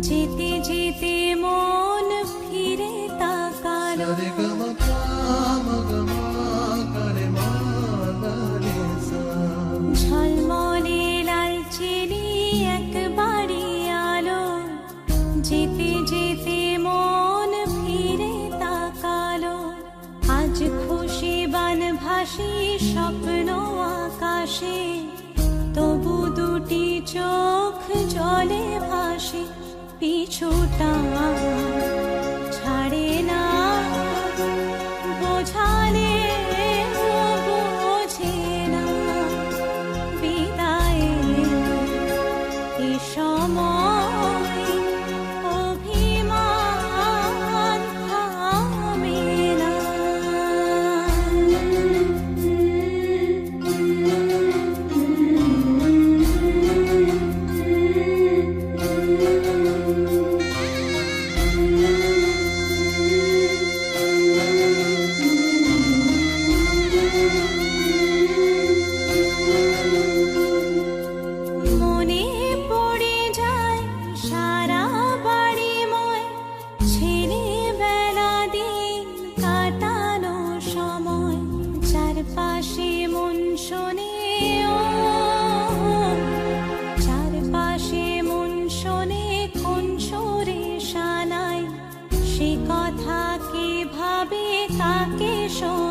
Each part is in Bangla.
যেতে যেতে মন ফিরে তাকালো। ঝলমলে লাল চিনি একবারই আলো। যেতে যেতে মন ফিরে তাকালো। আজ খুশি বান ভাসি স্বপ্ন আকাশে। তবু দুটি চোখ জলে ভাসে। পিছুটা ছাড়ে আকেশর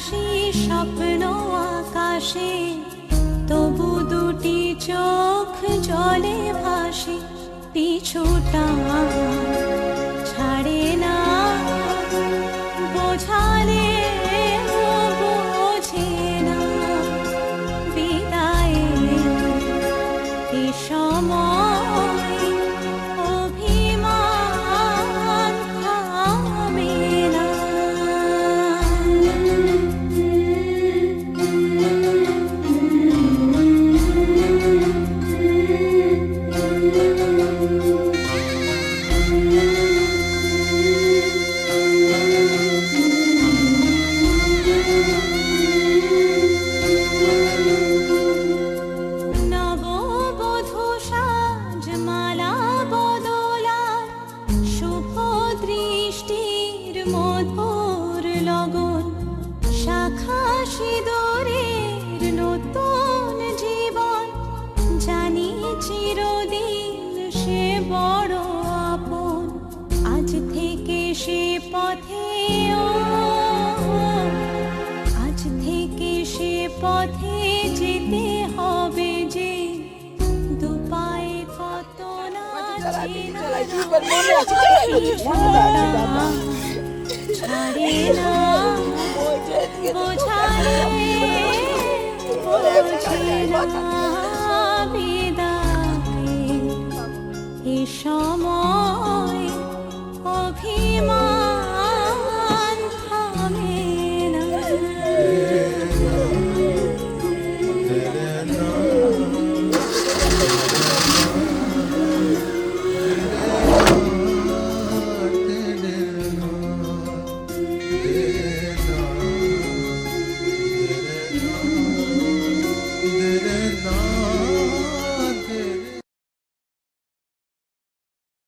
বান স্বপ্ন আকাশে তবু দুটি চোখ জলে ভাসে পিছুটা লগন শাখা সিঁদুরের নতুন জীবন জানি চিরদিন সে বড় আপন আজ থেকে সে পথে আজ থেকে সে পথে যেতে হবে যে দুপায়ে কত না বোঝারে না। বোঝারে বোঝে না এ সময় অভিমান